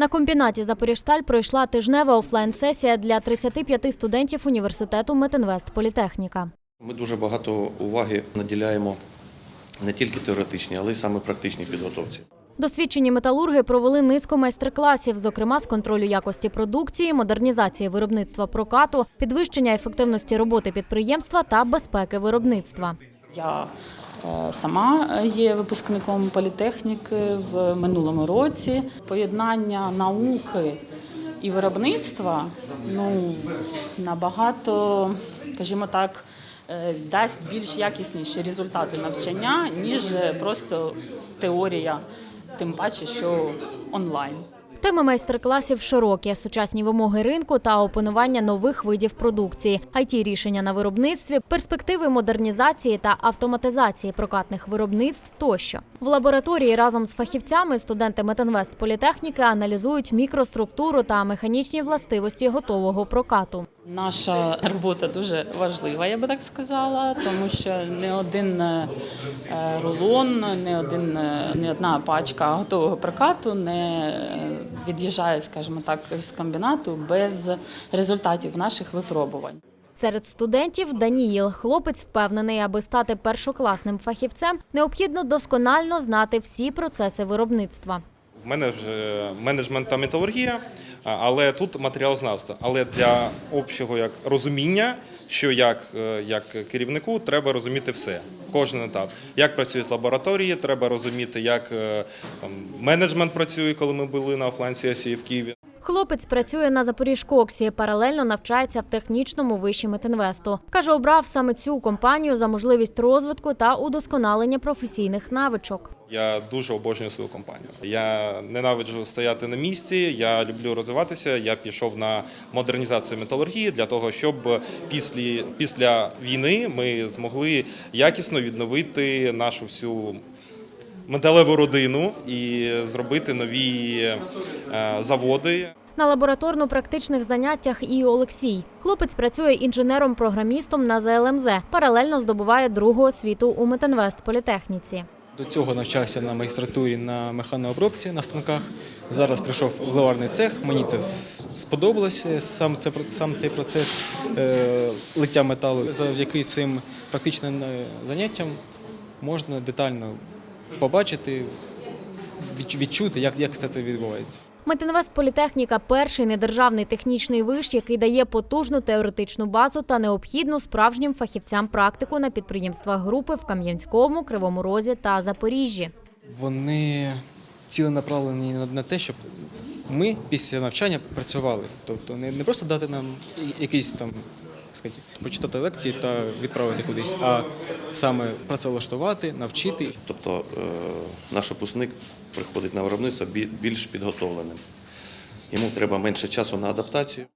На комбінаті Запоріжсталь пройшла тижнева офлайн-сесія для 35 студентів університету Метинвест Політехніка. Ми дуже багато уваги наділяємо не тільки теоретичній, але й саме практичній підготовці. Досвідчені металурги провели низку майстер-класів, зокрема з контролю якості продукції, модернізації виробництва прокату, підвищення ефективності роботи підприємства та безпеки виробництва. Я сама є випускником політехніки в минулому році. Поєднання науки і виробництва ну, набагато, скажімо так, е, дасть більш якісніші результати навчання, ніж просто теорія, тим паче, що онлайн. Теми майстер-класів широкі: сучасні вимоги ринку та опанування нових видів продукції, it рішення на виробництві, перспективи модернізації та автоматизації прокатних виробництв тощо. В лабораторії разом з фахівцями студенти Метинвест Політехніки аналізують мікроструктуру та механічні властивості готового прокату. Наша робота дуже важлива, я би так сказала, тому що не один е, рулон, не один е, не одна пачка готового прокату не е, від'їжджає, скажімо так, з комбінату без результатів наших випробувань. Серед студентів Даніїл хлопець впевнений, аби стати першокласним фахівцем, необхідно досконально знати всі процеси виробництва. В мене вже менеджмент та металургія, але тут матеріалознавство. Але для общого як розуміння, що як, е, як керівнику треба розуміти все, кожен етап. Як працюють лабораторії, треба розуміти, як е, там менеджмент працює, коли ми були на офлайн сесії в Києві. Хлопець працює на Запоріжкоксі, паралельно навчається в технічному виші Метинвесту. Каже, обрав саме цю компанію за можливість розвитку та удосконалення професійних навичок. Я дуже обожнюю свою компанію. Я ненавиджу стояти на місці. Я люблю розвиватися. Я пішов на модернізацію металургії для того, щоб після, після війни ми змогли якісно відновити нашу всю металеву родину і зробити нові е, заводи. На лабораторно-практичних заняттях і Олексій. Хлопець працює інженером-програмістом на ЗЛМЗ, паралельно здобуває другу освіту у Метинвест Політехніці. До цього навчався на майстратурі на механообробці на станках. Зараз прийшов в главарний цех. Мені це сподобалося, сам, це, сам цей процес е, лиття металу. Завдяки цим практичним е, заняттям можна детально побачити, відч- відчути, як, як все це відбувається. Метинвест Політехніка перший недержавний технічний виш, який дає потужну теоретичну базу та необхідну справжнім фахівцям практику на підприємствах групи в Кам'янському, Кривому Розі та Запоріжжі. Вони ціленаправлені на- те, щоб ми після навчання працювали. Тобто не, просто дати нам якісь там сказати, почитати лекції та відправити кудись, а саме працевлаштувати, навчити. Тобто е, наш випускник приходить на виробництво більш підготовленим. Йому треба менше часу на адаптацію.